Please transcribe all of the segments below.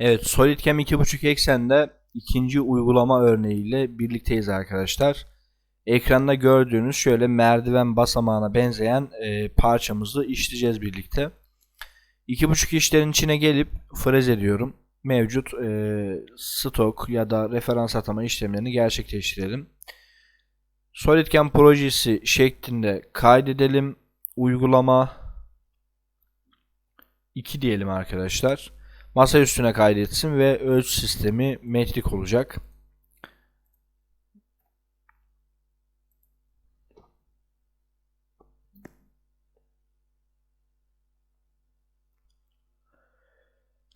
Evet, SolidCam 2.5 eksende ikinci uygulama örneğiyle birlikteyiz arkadaşlar. Ekranda gördüğünüz şöyle merdiven basamağına benzeyen e, parçamızı işleyeceğiz birlikte. 2.5 işlerin içine gelip frez ediyorum. Mevcut e, stok ya da referans atama işlemlerini gerçekleştirelim. SolidCam projesi şeklinde kaydedelim. Uygulama 2 diyelim arkadaşlar. Masa üstüne kaydetsin ve ölçü sistemi metrik olacak.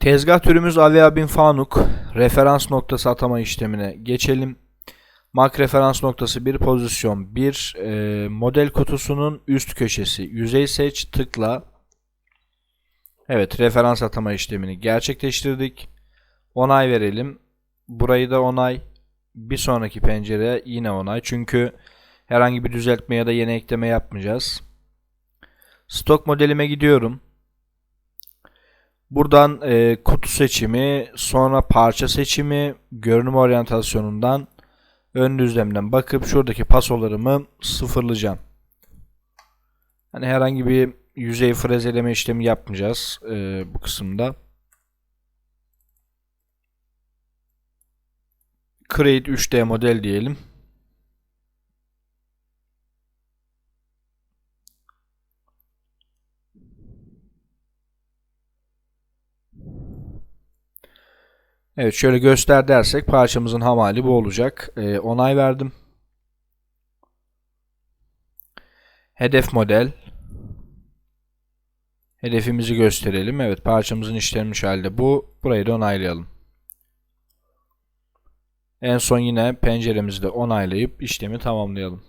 Tezgah türümüz Avia bin Fanuk. Referans noktası atama işlemine geçelim. Mak referans noktası bir pozisyon 1 e, model kutusunun üst köşesi yüzey seç tıkla Evet referans atama işlemini gerçekleştirdik. Onay verelim. Burayı da onay. Bir sonraki pencere yine onay. Çünkü herhangi bir düzeltme ya da yeni ekleme yapmayacağız. Stok modelime gidiyorum. Buradan e, kutu seçimi, sonra parça seçimi, görünüm oryantasyonundan ön düzlemden bakıp şuradaki pasolarımı sıfırlayacağım. Hani herhangi bir yüzey frezeleme işlemi yapmayacağız e, bu kısımda. Create 3D model diyelim. Evet şöyle göster dersek parçamızın ham hali bu olacak. E, onay verdim. Hedef model. Hedefimizi gösterelim. Evet parçamızın işlenmiş halde bu. Burayı da onaylayalım. En son yine penceremizi de onaylayıp işlemi tamamlayalım.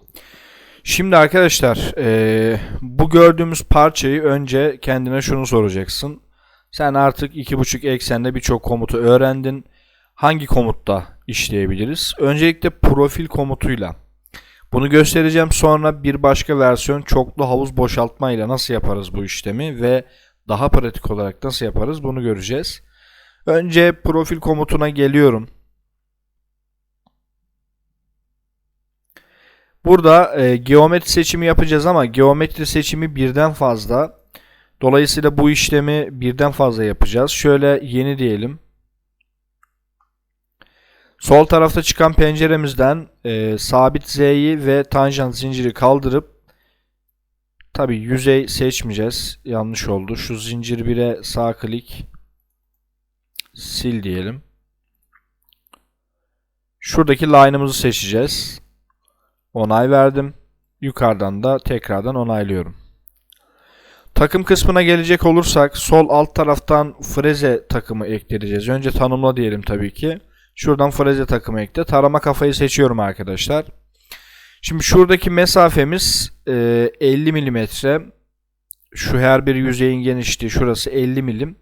Şimdi arkadaşlar e, bu gördüğümüz parçayı önce kendine şunu soracaksın. Sen artık 2.5 eksende birçok komutu öğrendin. Hangi komutta işleyebiliriz? Öncelikle profil komutuyla. Bunu göstereceğim sonra bir başka versiyon çoklu havuz boşaltma ile nasıl yaparız bu işlemi ve daha pratik olarak nasıl yaparız bunu göreceğiz. Önce profil komutuna geliyorum. Burada e, geometri seçimi yapacağız ama geometri seçimi birden fazla. Dolayısıyla bu işlemi birden fazla yapacağız. Şöyle yeni diyelim. Sol tarafta çıkan penceremizden e, sabit Z'yi ve tanjant zinciri kaldırıp tabi yüzey seçmeyeceğiz. Yanlış oldu. Şu zincir 1'e sağ klik sil diyelim. Şuradaki line'ımızı seçeceğiz. Onay verdim. Yukarıdan da tekrardan onaylıyorum. Takım kısmına gelecek olursak sol alt taraftan freze takımı ekleyeceğiz. Önce tanımla diyelim tabii ki. Şuradan freze takımı ekle. Tarama kafayı seçiyorum arkadaşlar. Şimdi şuradaki mesafemiz e, 50 mm. Şu her bir yüzeyin genişliği şurası 50 milim.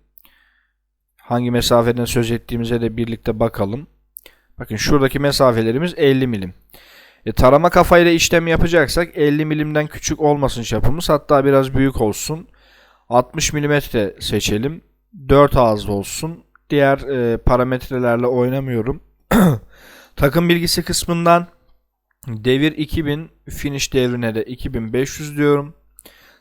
Hangi mesafeden söz ettiğimize de birlikte bakalım. Bakın şuradaki mesafelerimiz 50 milim. E, tarama kafayla işlem yapacaksak 50 milimden küçük olmasın çapımız. Hatta biraz büyük olsun. 60 mm seçelim. 4 ağızlı olsun. Diğer e, parametrelerle oynamıyorum. Takım bilgisi kısmından devir 2000, finish devrine de 2500 diyorum.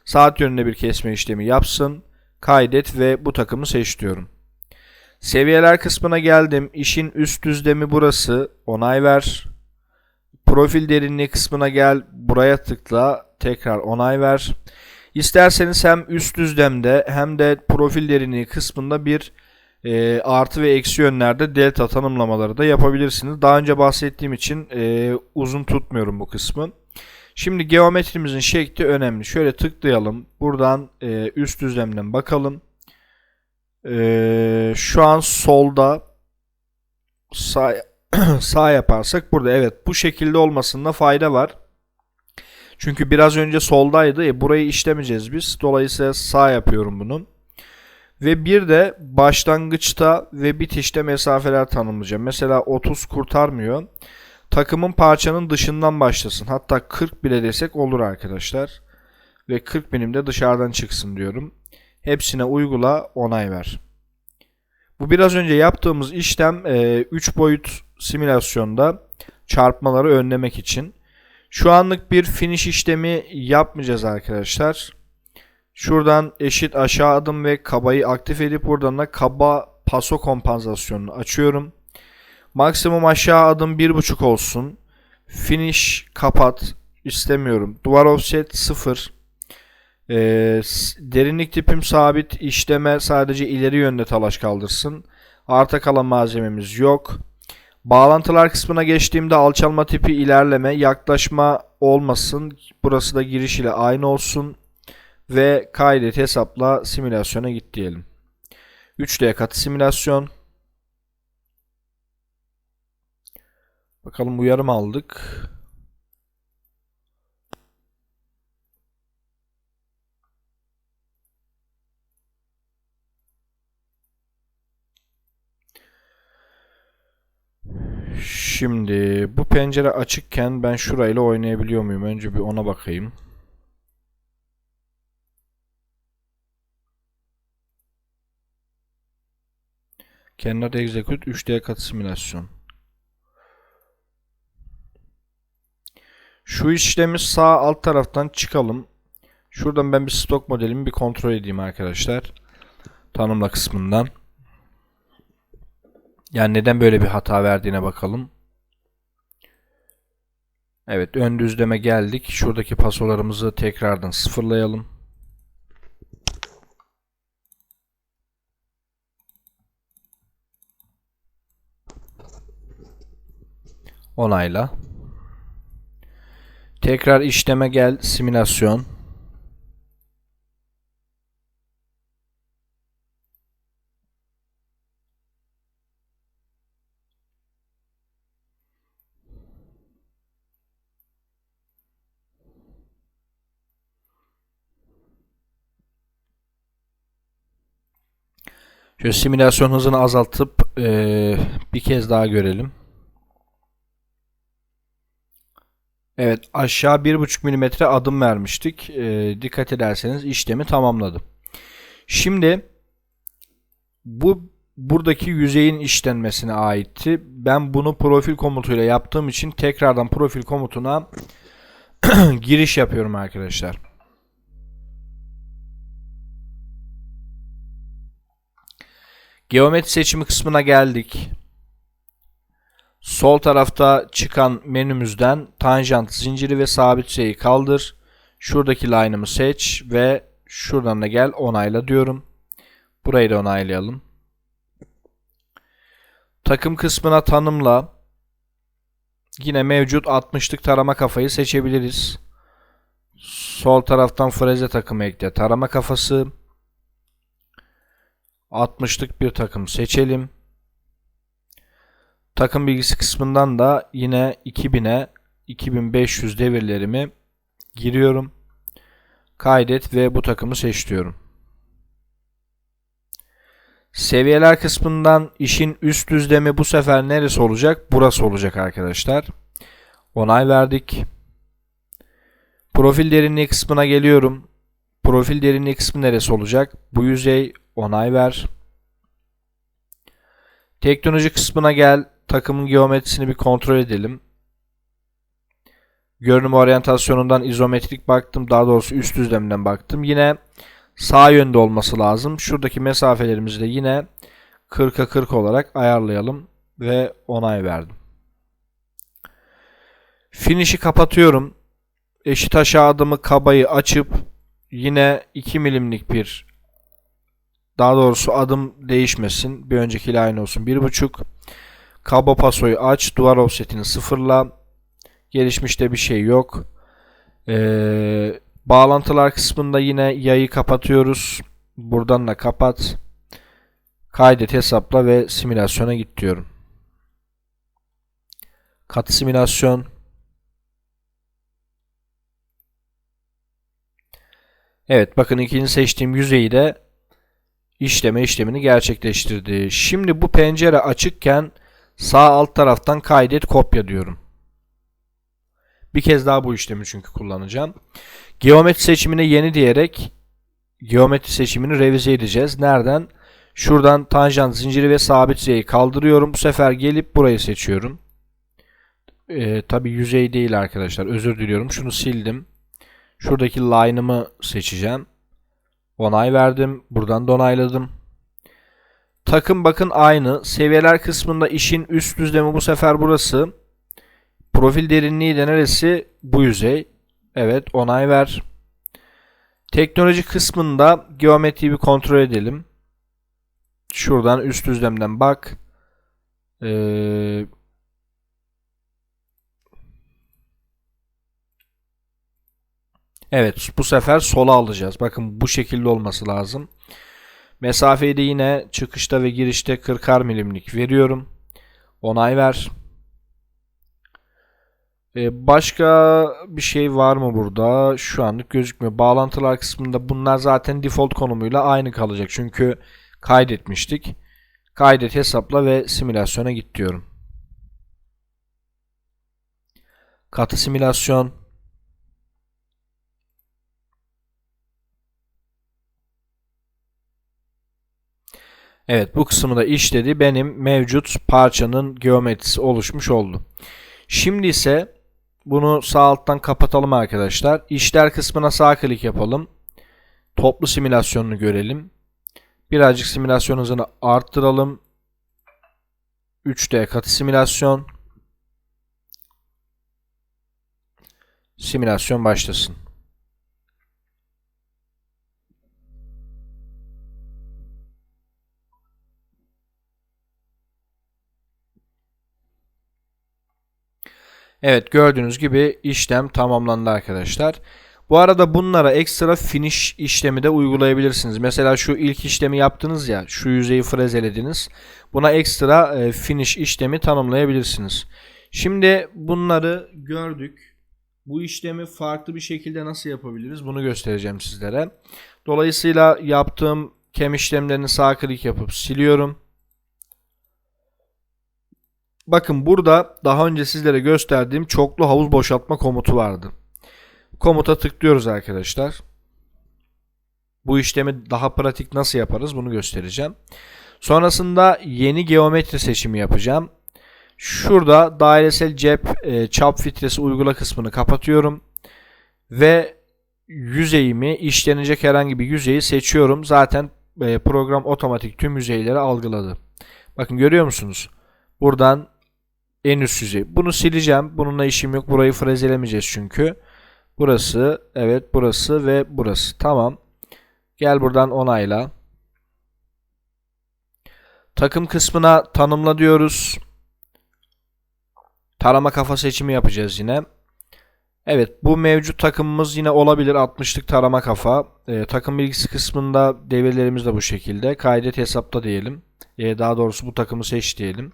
Saat yönünde bir kesme işlemi yapsın. Kaydet ve bu takımı seç diyorum. Seviyeler kısmına geldim. İşin üst düzlemi burası. Onay ver. Profil derinliği kısmına gel. Buraya tıkla. Tekrar onay ver. İsterseniz hem üst düzlemde hem de profil derinliği kısmında bir e, artı ve eksi yönlerde delta tanımlamaları da yapabilirsiniz. Daha önce bahsettiğim için e, uzun tutmuyorum bu kısmı. Şimdi geometrimizin şekli önemli. Şöyle tıklayalım. Buradan e, üst düzlemden bakalım. E, şu an solda sağ, sağ yaparsak burada evet bu şekilde olmasında fayda var. Çünkü biraz önce soldaydı. E, burayı işlemeyeceğiz biz. Dolayısıyla sağ yapıyorum bunu. Ve bir de başlangıçta ve bitişte mesafeler tanımlayacağım. Mesela 30 kurtarmıyor. Takımın parçanın dışından başlasın. Hatta 40 bile desek olur arkadaşlar. Ve 40 benim de dışarıdan çıksın diyorum. Hepsine uygula, onay ver. Bu biraz önce yaptığımız işlem 3 boyut simülasyonda çarpmaları önlemek için. Şu anlık bir finish işlemi yapmayacağız arkadaşlar. Şuradan eşit aşağı adım ve kabayı aktif edip buradan da kaba paso kompansasyonunu açıyorum. Maksimum aşağı adım 1.5 olsun. Finish kapat istemiyorum. Duvar offset 0. Ee, derinlik tipim sabit. işleme sadece ileri yönde talaş kaldırsın. Arta kalan malzememiz yok. Bağlantılar kısmına geçtiğimde alçalma tipi ilerleme, yaklaşma olmasın. Burası da giriş ile aynı olsun. Ve kaydet hesapla simülasyona git diyelim. 3D katı simülasyon. Bakalım uyarım aldık. Şimdi bu pencere açıkken ben şurayla oynayabiliyor muyum? Önce bir ona bakayım. Cannot execute 3D kat simülasyon. Şu işlemi sağ alt taraftan çıkalım. Şuradan ben bir stok modelimi bir kontrol edeyim arkadaşlar. Tanımla kısmından. Yani neden böyle bir hata verdiğine bakalım. Evet ön düzleme geldik. Şuradaki pasolarımızı tekrardan sıfırlayalım. Onayla. Tekrar işleme gel simülasyon. Şöyle simülasyon hızını azaltıp e, bir kez daha görelim. Evet aşağı 1.5 mm adım vermiştik. E, dikkat ederseniz işlemi tamamladım. Şimdi bu buradaki yüzeyin işlenmesine aitti. Ben bunu profil komutuyla yaptığım için tekrardan profil komutuna giriş yapıyorum arkadaşlar. Geometri seçimi kısmına geldik. Sol tarafta çıkan menümüzden tanjant zinciri ve sabit şeyi kaldır. Şuradaki line'ımı seç ve şuradan da gel onayla diyorum. Burayı da onaylayalım. Takım kısmına tanımla. Yine mevcut 60'lık tarama kafayı seçebiliriz. Sol taraftan freze takımı ekle. Tarama kafası. 60'lık bir takım seçelim. Takım bilgisi kısmından da yine 2000'e 2500 devirlerimi giriyorum. Kaydet ve bu takımı seç diyorum. Seviyeler kısmından işin üst düzlemi bu sefer neresi olacak? Burası olacak arkadaşlar. Onay verdik. Profil derinliği kısmına geliyorum. Profil derinliği kısmı neresi olacak? Bu yüzey onay ver. Teknoloji kısmına gel. Takımın geometrisini bir kontrol edelim. Görünüm oryantasyonundan izometrik baktım. Daha doğrusu üst düzlemden baktım. Yine sağ yönde olması lazım. Şuradaki mesafelerimizi de yine 40'a 40 olarak ayarlayalım. Ve onay verdim. Finish'i kapatıyorum. Eşit aşağı adımı kabayı açıp yine 2 milimlik bir daha doğrusu adım değişmesin. Bir öncekiyle aynı olsun. 1.5 Kaba pasoyu aç. Duvar offsetini sıfırla. Gelişmişte bir şey yok. Ee, bağlantılar kısmında yine yayı kapatıyoruz. Buradan da kapat. Kaydet hesapla ve simülasyona git diyorum. Katı simülasyon. Evet bakın ikinci seçtiğim yüzeyi de işleme işlemini gerçekleştirdi. Şimdi bu pencere açıkken Sağ alt taraftan kaydet kopya diyorum. Bir kez daha bu işlemi çünkü kullanacağım. Geometri seçimine yeni diyerek geometri seçimini revize edeceğiz. Nereden? Şuradan tanjant zinciri ve sabit yüzeyi kaldırıyorum. Bu sefer gelip burayı seçiyorum. Ee, Tabi yüzey değil arkadaşlar. Özür diliyorum. Şunu sildim. Şuradaki line'ımı seçeceğim. Onay verdim. Buradan da onayladım. Takım bakın aynı. Seviyeler kısmında işin üst düzlemi bu sefer burası. Profil derinliği de neresi? Bu yüzey. Evet onay ver. Teknoloji kısmında geometriyi bir kontrol edelim. Şuradan üst düzlemden bak. Ee, evet bu sefer sola alacağız. Bakın bu şekilde olması lazım. Mesafeyi de yine çıkışta ve girişte 40'ar milimlik veriyorum. Onay ver. Ee, başka bir şey var mı burada? Şu anlık gözükmüyor. Bağlantılar kısmında bunlar zaten default konumuyla aynı kalacak. Çünkü kaydetmiştik. Kaydet hesapla ve simülasyona git diyorum. Katı simülasyon. Evet bu kısmı da işledi. Benim mevcut parçanın geometrisi oluşmuş oldu. Şimdi ise bunu sağ alttan kapatalım arkadaşlar. İşler kısmına sağ klik yapalım. Toplu simülasyonunu görelim. Birazcık simülasyon hızını arttıralım. 3D katı simülasyon. Simülasyon başlasın. Evet gördüğünüz gibi işlem tamamlandı arkadaşlar. Bu arada bunlara ekstra finish işlemi de uygulayabilirsiniz. Mesela şu ilk işlemi yaptınız ya, şu yüzeyi frezelediniz. Buna ekstra e, finish işlemi tanımlayabilirsiniz. Şimdi bunları gördük. Bu işlemi farklı bir şekilde nasıl yapabiliriz bunu göstereceğim sizlere. Dolayısıyla yaptığım kem işlemlerini sağ klik yapıp siliyorum. Bakın burada daha önce sizlere gösterdiğim çoklu havuz boşaltma komutu vardı. Komuta tıklıyoruz arkadaşlar. Bu işlemi daha pratik nasıl yaparız bunu göstereceğim. Sonrasında yeni geometri seçimi yapacağım. Şurada dairesel cep e, çap filtresi uygula kısmını kapatıyorum. Ve yüzeyimi işlenecek herhangi bir yüzeyi seçiyorum. Zaten e, program otomatik tüm yüzeyleri algıladı. Bakın görüyor musunuz? Buradan en üst yüzey. Bunu sileceğim. Bununla işim yok. Burayı frezelemeyeceğiz çünkü. Burası, evet burası ve burası. Tamam. Gel buradan onayla. Takım kısmına tanımla diyoruz. Tarama kafa seçimi yapacağız yine. Evet bu mevcut takımımız yine olabilir 60'lık tarama kafa. Ee, takım bilgisi kısmında devirlerimiz de bu şekilde. Kaydet hesapta diyelim. Ee, daha doğrusu bu takımı seç diyelim.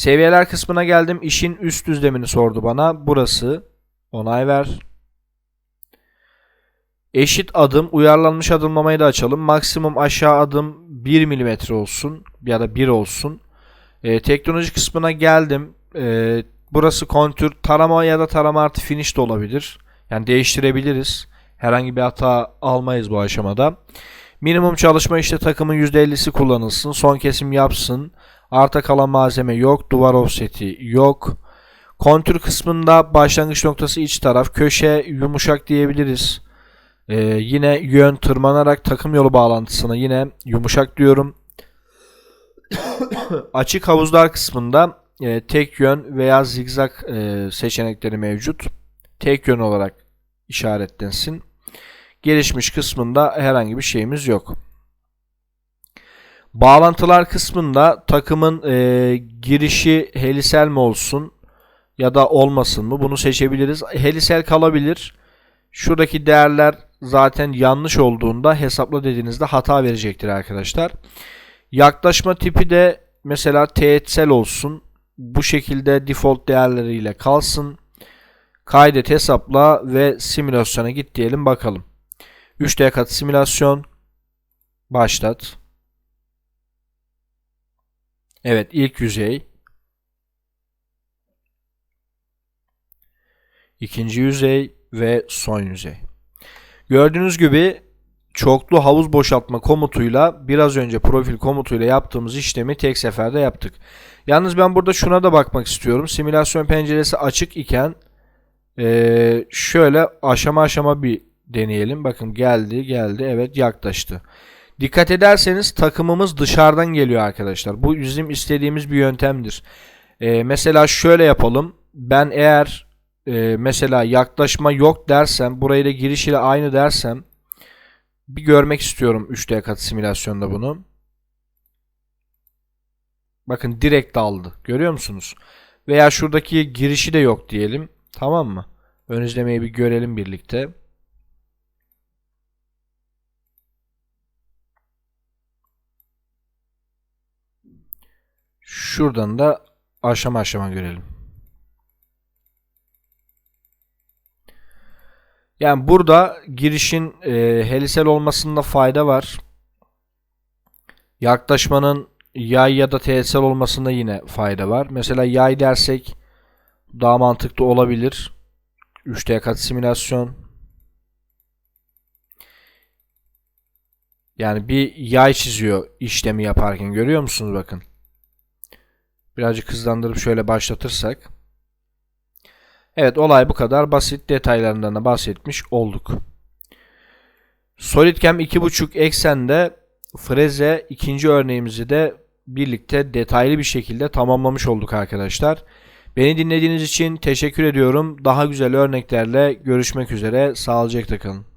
Seviyeler kısmına geldim. İşin üst düzlemini sordu bana. Burası. Onay ver. Eşit adım, uyarlanmış adımlamayı da açalım. Maksimum aşağı adım 1 mm olsun ya da 1 olsun. E, teknoloji kısmına geldim. E, burası kontür, tarama ya da tarama artı finish de olabilir. Yani değiştirebiliriz. Herhangi bir hata almayız bu aşamada. Minimum çalışma işte takımın %50'si kullanılsın. Son kesim yapsın. Arta kalan malzeme yok. Duvar offseti yok. Kontür kısmında başlangıç noktası iç taraf. Köşe yumuşak diyebiliriz. Ee, yine yön tırmanarak takım yolu bağlantısına yine yumuşak diyorum. Açık havuzlar kısmında e, tek yön veya zigzag e, seçenekleri mevcut. Tek yön olarak işaretlensin. Gelişmiş kısmında herhangi bir şeyimiz yok. Bağlantılar kısmında takımın e, girişi helisel mi olsun ya da olmasın mı bunu seçebiliriz. Helisel kalabilir. Şuradaki değerler zaten yanlış olduğunda hesapla dediğinizde hata verecektir arkadaşlar. Yaklaşma tipi de mesela teğetsel olsun. Bu şekilde default değerleriyle kalsın. Kaydet hesapla ve simülasyona git diyelim bakalım. 3D kat simülasyon başlat. Evet ilk yüzey. ikinci yüzey ve son yüzey. Gördüğünüz gibi çoklu havuz boşaltma komutuyla biraz önce profil komutuyla yaptığımız işlemi tek seferde yaptık. Yalnız ben burada şuna da bakmak istiyorum. Simülasyon penceresi açık iken şöyle aşama aşama bir deneyelim. Bakın geldi geldi evet yaklaştı. Dikkat ederseniz takımımız dışarıdan geliyor arkadaşlar. Bu bizim istediğimiz bir yöntemdir. Eee, mesela şöyle yapalım. Ben eğer eee, mesela yaklaşma yok dersem burayı da giriş ile aynı dersem bir görmek istiyorum 3D kat simülasyonda bunu. Bakın direkt aldı. Görüyor musunuz? Veya şuradaki girişi de yok diyelim. Tamam mı? Ön izlemeyi bir görelim birlikte. Şuradan da aşama aşama görelim. Yani burada girişin e, helisel olmasında fayda var. Yaklaşmanın yay ya da teğetsel olmasında yine fayda var. Mesela yay dersek daha mantıklı olabilir. 3D kat simülasyon. Yani bir yay çiziyor işlemi yaparken görüyor musunuz bakın. Birazcık hızlandırıp şöyle başlatırsak. Evet olay bu kadar basit detaylarından da bahsetmiş olduk. SolidCam 2.5 eksende freze ikinci örneğimizi de birlikte detaylı bir şekilde tamamlamış olduk arkadaşlar. Beni dinlediğiniz için teşekkür ediyorum. Daha güzel örneklerle görüşmek üzere. Sağlıcakla kalın.